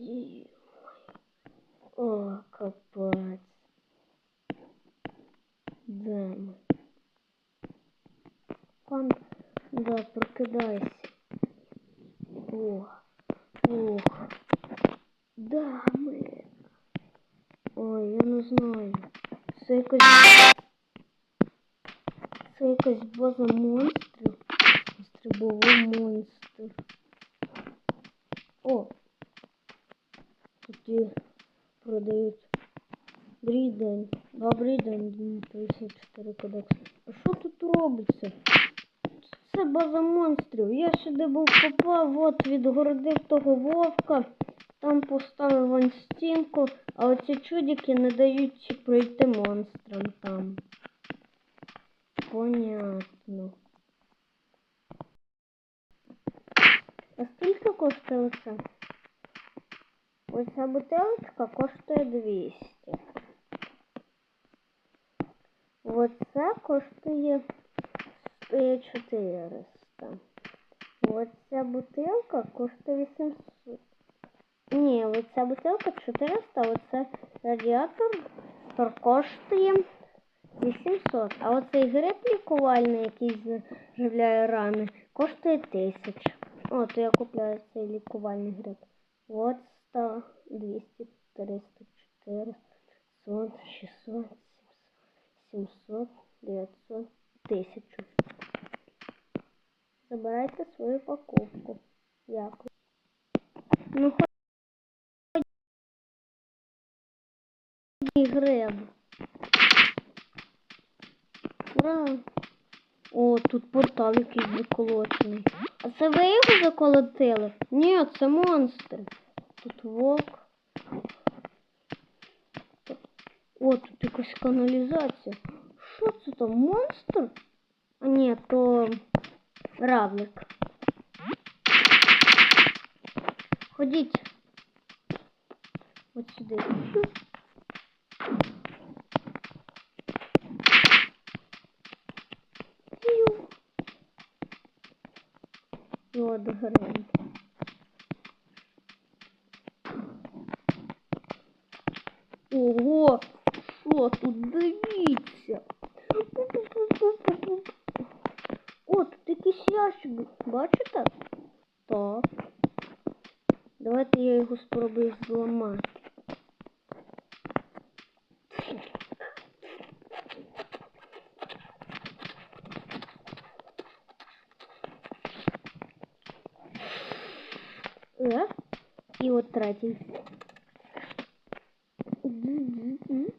Ё-моё. О, капець. Де ми? Пан, да, прокидайся. О, ох. Да, ми. Ой, я не знаю. Це якась... Це якась база монстрів. Стрибовий монстр. О! Тут продають. Добрий день. Добрий день, 54 кодекс. А що тут робиться? Це база монстрів. Я сюди був попав, от відгородив того вовка, там поставив вон стінку, а оці чудики не дають пройти монстрам там. Понятно. А скільки коштує оце? Оця бутилочка коштує 200. Оце коштує е, 400. Оця бутилка коштує 800. Ні, оця бутилка 400, а оце радіатор тор коштує 800. А оцей гриб лікувальний, який заживляє рани, коштує 1000. О, то я купляю цей лікувальний гриб. От 100, 200, 300, 400, 500, 600, 700, 900, 1000. Забирайте свою покупку. Дякую. Ну, хоч гриб. Ура! О, тут портал якийсь заколочений. А це ви його заколотили? Ні, це монстр. Тут вовк. О, тут якась каналізація. Що це там? Монстр? А ні, то равлик. Ходіть. От сюди. Ю. І от гриб. що тут дивіться. О, тут якийсь ящик, бачите? Так. Давайте я його спробую зламати. Е? І от третій. А!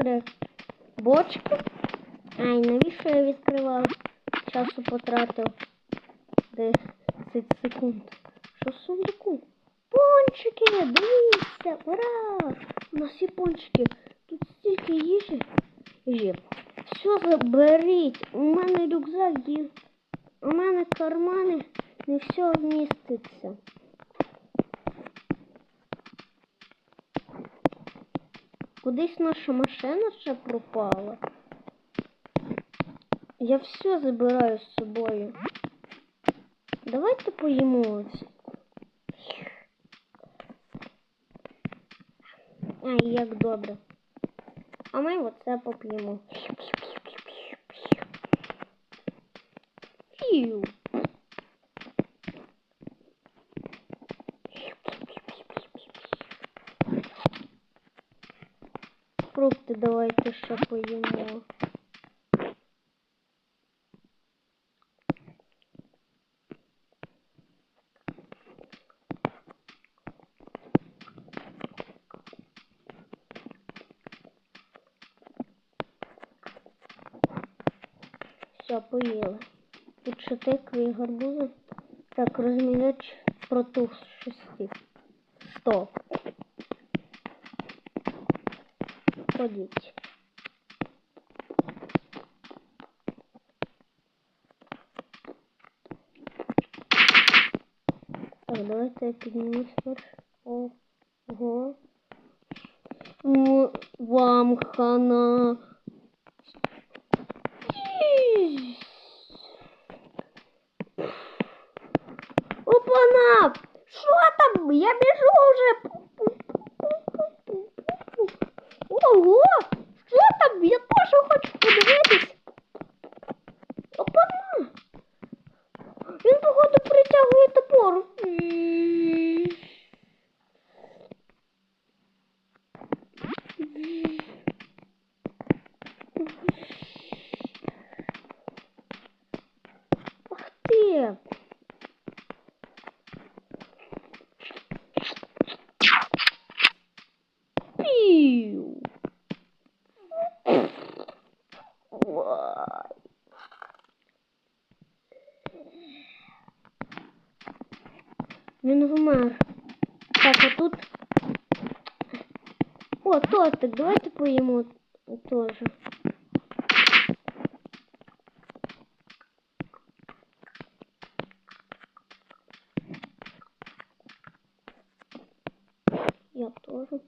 Відкрив. Бочку? Ай, навіщо я відкривав? Часу потратив 10 секунд. Що в сундуку? Пончики! Дивіться! Ура! У нас є пончики. Тут стільки їжі. Їжі. Все заберіть. У мене рюкзак є. У мене кармани не все вміститься. Кудись наша машина ще пропала. Я все забираю з собою. Давайте поїмо ось. Ай, як добре. А ми оце поп'ємо. Фрукти давайте ще поїмо. Все, поїли. Тут ще тикви і гарбузи. Так, розміняч протухшості. Стоп. Ходіть. Так, давайте я піднімусь перш. Ого. Вам хана. погнав! Що там? Я біжу вже. Ого! Він вмер. Так, а тут. О, тортик, давайте поїмо теж. Я тоже.